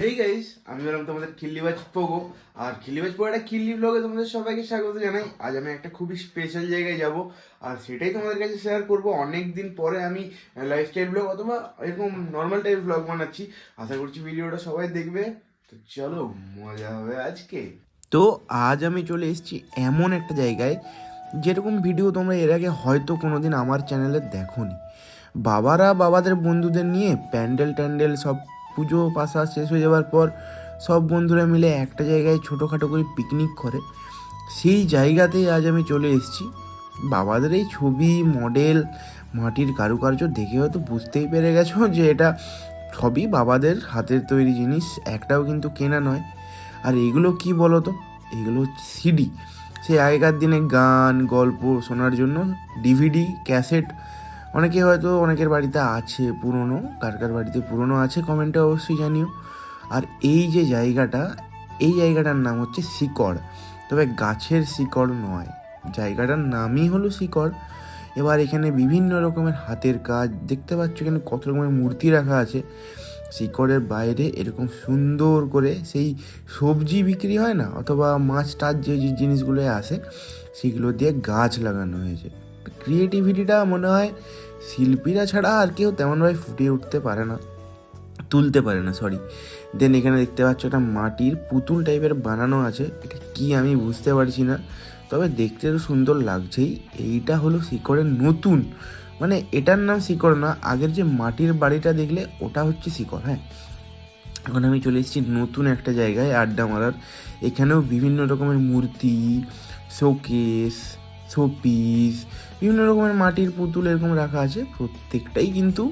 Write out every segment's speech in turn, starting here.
Hey guys আমি বললাম তোমাদের খিল্লিবাজ পোগো। আর খিল্লিবাজ পোগো একটা খিল্লি ব্লগে তোমাদের সবাইকে স্বাগত জানাই। আজ আমি একটা খুবই স্পেশাল জায়গায় যাব। আর সেটাই তোমাদের কাছে শেয়ার করব। অনেক দিন পরে আমি লাইফস্টাইল ব্লগ অথবা এরকম নর্মাল টাইপ ব্লগ বানাচ্ছি। আশা করছি ভিডিওটা সবাই দেখবে। তো চলো, মজা হবে আজকে। তো আজ আমি চলে এসেছি এমন একটা জায়গায়। যেরকম ভিডিও তোমরা এর আগে হয়তো কোনোদিন আমার চ্যানেলে দেখোনি। বাবারা বাবাদের বন্ধুদের নিয়ে প্যান্ডেল ট্যান্ডেল সব পুজো পাশা শেষ হয়ে যাওয়ার পর সব বন্ধুরা মিলে একটা জায়গায় ছোটোখাটো করে পিকনিক করে। সেই জায়গাতেই আজ আমি চলে এসেছি। বাবাদের এই ছবি মডেল মাটির কারুকার্য দেখে হয়তো বুঝতেই পেরে গেছো যে এটা সবই বাবাদের হাতের তৈরি জিনিস, একটাও কিন্তু কেনা নয়। আর এগুলো কি বলো তো এগুলো সিডি সেই আগেকার দিনে গান, গল্প শোনার জন্য ডিভিডি ক্যাসেট অনেকে হয়তো অনেকের বাড়িতে আছে পুরনো, কার কার বাড়িতে পুরনো আছে কমেন্টে অবশ্যই জানিও। আর এই যে জায়গাটা, এই জায়গাটার নাম হচ্ছে শিকড়। তবে গাছের শিকড় নয়, জায়গাটার নামই হলো শিকড়। এবার এখানে বিভিন্ন রকমের হাতের কাজ, দেখতে পাচ্ছ এখানে কত রকমের মূর্তি রাখা আছে। শিকড়ের বাইরে এরকম সুন্দর করে সেই সবজি বিক্রি হয় না, অথবা মাছ টাছ যে জিনিসগুলো আসে, সেগুলো দিয়ে গাছ লাগানো হয়েছে। ক্রিয়েটিভিটিটা মনে হয় শিল্পীরা ছাড়া আর কেউ তেমনভাবে ফুটিয়ে উঠতে পারে না, তুলতে পারে না সরি দেন এখানে দেখতে পাচ্ছ একটা মাটির পুতুল টাইপের বানানো আছে, এটা কি আমি বুঝতে পারছি না, তবে দেখতে তো সুন্দর লাগছেই। এইটা হলো শিকড়ের নতুন মানে এটার নাম শিকড় না, আগের যে মাটির বাড়িটা দেখলে ওটা হচ্ছে শিকড় হ্যাঁ? এখন আমি চলে এসেছি নতুন একটা জায়গায় আড্ডা মারার। এখানেও বিভিন্ন রকমের মূর্তি, শোকেস শোপিস বিভিন্ন রকমের মাটির পুতুল এরকম রাখা আছে। প্রত্যেকটাই কিন্তু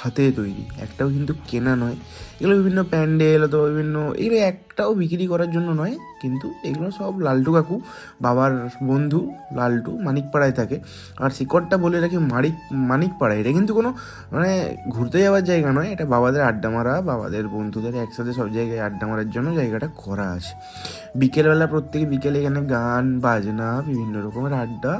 হাতে তৈরি। একটাও কিন্তু কেনা নয়। এগুলো বিভিন্ন প্যান্ডেল অথবা বিভিন্ন এগুলো একটাও বিক্রি করার জন্য নয়, কিন্তু এগুলো সব লালটু কাকু, বাবার বন্ধু লালটু মানিকপাড়ায় থাকে। আর শিকড়টা বলে রাখি মানিক মানিকপাড়া। এটা কিন্তু কোনো মানে ঘুরতে যাওয়ার জায়গা নয়, এটা বাবাদের আড্ডা মারা, বাবাদের বন্ধুদের একসাথে সব জায়গায় আড্ডা মারার জন্য জায়গাটা করা আছে। বিকেলবেলা প্রত্যেক বিকেলে এখানে গান, বাজনা, বিভিন্ন রকমের আড্ডা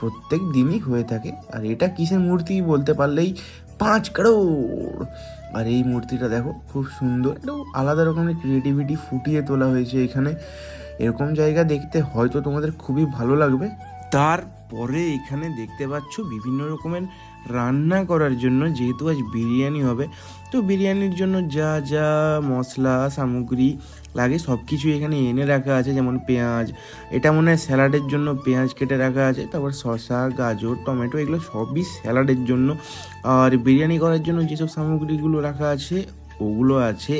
প্রত্যেক দিনই হয়ে থাকে। আর এটা কিসের মূর্তি বলতে পারলেই পাঁচ কারোর। আর এই মূর্তিটা দেখো, খুব সুন্দর। একটু আলাদা রকমের ক্রিয়েটিভিটি ফুটিয়ে তোলা হয়েছে এখানে। এরকম জায়গা দেখতে হয়তো তোমাদের খুবই ভালো লাগবে। তারপরে এখানে দেখতে পাচ্ছ বিভিন্ন রকমের রান্না করার জন্য যেহেতু আজ বিরিয়ানি হবে, তো বিরিয়ানির জন্য যা যা মশলা, সামগ্রী লাগে সব কিছু এখানে এনে রাখা আছে, যেমন পেঁয়াজ, এটা মনে হয় স্যালাডের জন্য পেঁয়াজ কেটে রাখা আছে, তারপর শসা, গাজর, টমেটো, এগুলো সবই স্যালাডের জন্য। আর বিরিয়ানি করার জন্য যেসব সামগ্রীগুলো রাখা আছে, ওগুলো আছে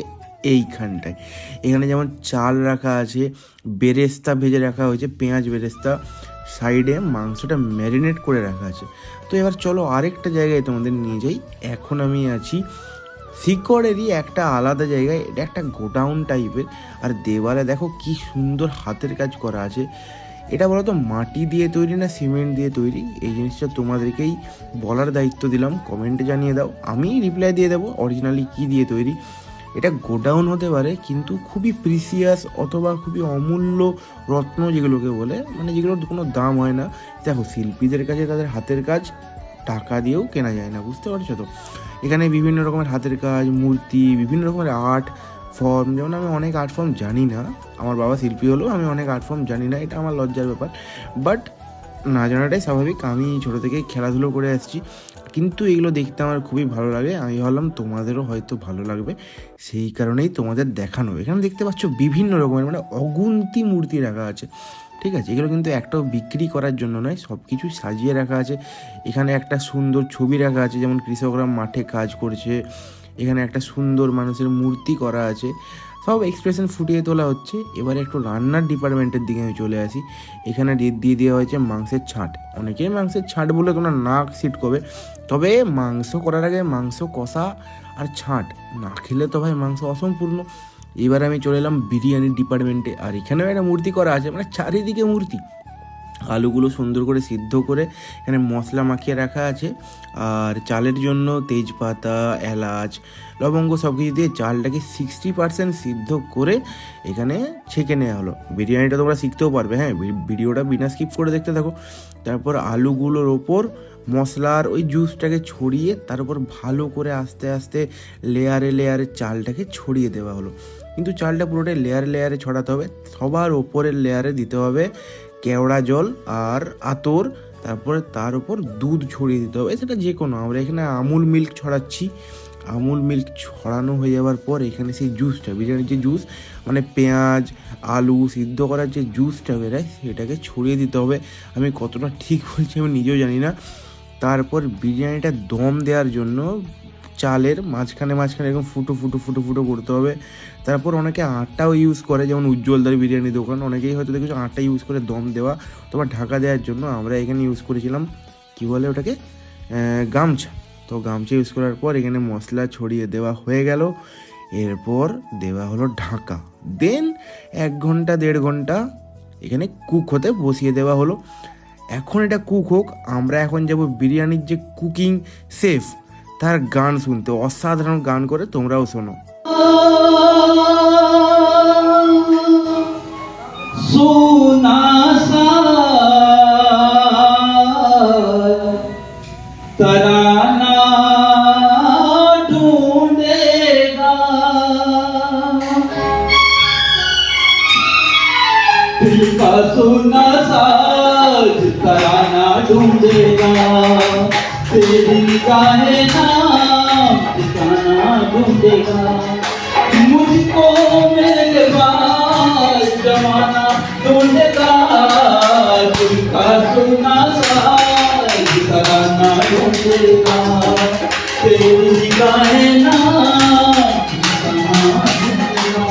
এইখানটায়। এখানে যেমন চাল রাখা আছে, বেরেস্তা ভেজে রাখা হয়েছে, পেঁয়াজ বেরেস্তা। সাইডে মাংসটা ম্যারিনেট করে রাখা আছে। তো এবার চলো আরেকটা জায়গায় তোমাদের নিয়ে যাই। এখন আমি আছি শিকড়েরই একটা আলাদা জায়গায়, এটা একটা গোডাউন টাইপের। আর দেওয়ালে দেখো কি সুন্দর হাতের কাজ করা আছে। এটা বলতো মাটি দিয়ে তৈরি না সিমেন্ট দিয়ে তৈরি? এই জিনিসটা তোমাদেরকেই বলার দায়িত্ব দিলাম। কমেন্টে জানিয়ে দাও। আমি রিপ্লাই দিয়ে দেবো অরিজিনালি কি দিয়ে তৈরি? এটা গোডাউন হতে পারে, কিন্তু খুবই প্রিসিয়াস অথবা খুবই অমূল্য রত্ন যেগুলোকে বলে মানে যেগুলোর কোনো দাম হয় না। দেখো, শিল্পীদের কাছে তাদের হাতের কাজ টাকা দিয়েও কেনা যায় না, বুঝতে পারছ তো? এখানে বিভিন্ন রকমের হাতের কাজ, মূর্তি, বিভিন্ন রকমের আর্ট ফর্ম যেমন আমি অনেক আর্ট ফর্ম জানি না। আমার বাবা শিল্পী হলেও আমি অনেক আর্ট ফর্ম জানি না, এটা আমার লজ্জার ব্যাপার। বাট না জানাটাই স্বাভাবিক, আমি ছোটো থেকেই খেলাধুলো করে আসছি। কিন্তু এগুলো দেখতে আমার খুবই ভালো লাগে। আমি ভাবলাম তোমাদেরও হয়তো ভালো লাগবে। সেই কারণেই তোমাদের দেখানো। এখানে দেখতে পাচ্ছ বিভিন্ন রকমের মানে অগুন্তি মূর্তি রাখা আছে। ঠিক আছে? এগুলো কিন্তু একটাও বিক্রি করার জন্য নয়। সব কিছু সাজিয়ে রাখা আছে। এখানে একটা সুন্দর ছবি রাখা আছে। যেমন কৃষকরা মাঠে কাজ করছে। এখানে একটা সুন্দর মানুষের মূর্তি করা আছে। সব এক্সপ্রেশন ফুটিয়ে তোলা হচ্ছে। এবারে একটু রান্নার ডিপার্টমেন্টের দিকে আমি চলে আসি। এখানে দিয়ে দেওয়া হয়েছে মাংসের ছাঁট। অনেকেই মাংসের ছাঁট বলে তোমরা নাক সিট করবে। তবে মাংস করার আগে মাংস কষা আর ছাঁট, না খেলে তো ভাই মাংস অসম্পূর্ণ। এবার আমি চলে এলাম বিরিয়ানির ডিপার্টমেন্টে আর এখানেও একটা মূর্তি করা আছে মানে চারিদিকে মূর্তি। আলুগুলো সুন্দর করে সিদ্ধ করে এখানে মশলা মাখিয়ে রাখা আছে। আর চালের জন্য তেজপাতা, এলাচ, লবঙ্গ সব কিছু দিয়ে চালটাকে সিক্সটি পার্সেন্ট সিদ্ধ করে এখানে ছেঁকে নেওয়া হলো। বিরিয়ানিটা তোমরা শিখতেও পারবে হ্যাঁ? ভিডিওটা বিনা স্কিপ করে দেখতে থাকো। তারপর আলুগুলোর ওপর মশলার ওই জুসটাকে ছড়িয়ে তার উপর ভালো করে আস্তে আস্তে লেয়ারে লেয়ারে চালটাকে ছড়িয়ে দেওয়া হলো। কিন্তু চালটা পুরোটাই লেয়ারে লেয়ারে ছড়াতে হবে। সবার ওপরের লেয়ারে দিতে হবে। কেওড়া জল আর আতর, তারপরে তার উপর দুধ ছড়িয়ে দিতে হবে। সেটা যে কোনো, আমরা এখানে আমুল মিল্ক ছড়াচ্ছি। আমুল মিল্ক ছড়ানো হয়ে যাওয়ার পর এখানে সেই জুসটা বিরিয়ানির যে জুস মানে পেঁয়াজ, আলু সিদ্ধ করার যে জুসটা বেরোয়, সেটাকে ছড়িয়ে দিতে হবে। আমি কতটা ঠিক বলছি আমি নিজেও জানি না। তারপর বিরিয়ানিটা দম দেওয়ার জন্য চালের মাঝখানে মাঝখানে এরকম ফুটো ফুটো ফুটো ফুটো করতে হবে। তারপর অনেকে আটাও ইউজ করে, যেমন উজ্জ্বলদার বিরিয়ানি দোকান, অনেকেই হয়তো দেখেছ আটা ইউজ করে দম দেওয়া। তোমার ঢাকা দেওয়ার জন্য আমরা এখানে ইউজ করেছিলাম, কি বলে ওটাকে? গামছা। তো গামছা ইউজ করার পর এখানে মশলা ছড়িয়ে দেওয়া হয়ে গেল। এরপর দেওয়া হলো ঢাকা। দেন এক ঘণ্টা, দেড় ঘণ্টা এখানে কুক হতে বসিয়ে দেওয়া হলো। এখন এটা কুক হোক, আমরা এখন যাব বিরিয়ানির যে কুকিং সেফ তার গান শুনতে অসাধারণ গান করে তোমরাও শোনো सोना सा तराना ढूंढेगा दिल का सोना साज तराना ढूंढेगा तेरी निगाहें नाम ढूंढेगा? मुझको मेरे बाद जमाना ढूंढेगा। दिल का सोना तराना ढूंढेगा। तेरी निगाहें नाम ठिकाना ढूंढेगा?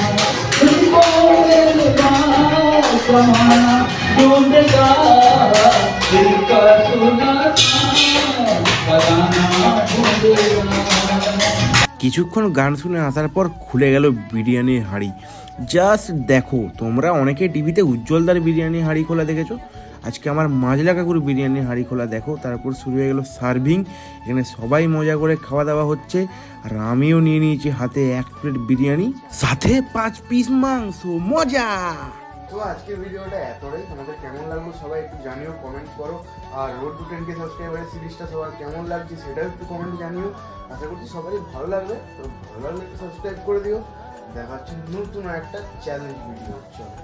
मुझको मेरे बाद जमाना কিছুক্ষণ গান শুনে আসার পর খুলে গেল বিরিয়ানির হাঁড়ি। জাস্ট দেখো, তোমরা অনেকে টিভিতে উজ্জ্বলদার বিরিয়ানি হাঁড়ি খোলা দেখেছ? আজকে আমার মাঝ লাগা করে বিরিয়ানির হাঁড়ি খোলা দেখো, তারপর শুরু হয়ে গেলো সার্ভিং এখানে সবাই মজা করে খাওয়া দাওয়া হচ্ছে, আর আমিও নিয়ে নিয়েছি হাতে এক প্লেট বিরিয়ানি, সাথে পাঁচ পিস মাংস, মজা! তো আজকের ভিডিওটা এতটাই। তোমাদের কেমন লাগল সবাই একটু জানিও কমেন্ট করো। আর রোড টু টেন কে সাবস্ক্রাইবারের সিরিজটা সবার কেমন লাগছে সেটাও একটু কমেন্ট জানিও। আশা করছি সবারই ভালো লাগবে। তো ভালো লাগলে একটু সাবস্ক্রাইব করে দিও। দেখা হচ্ছে নতুন একটা চ্যালেঞ্জ ভিডিও চলো।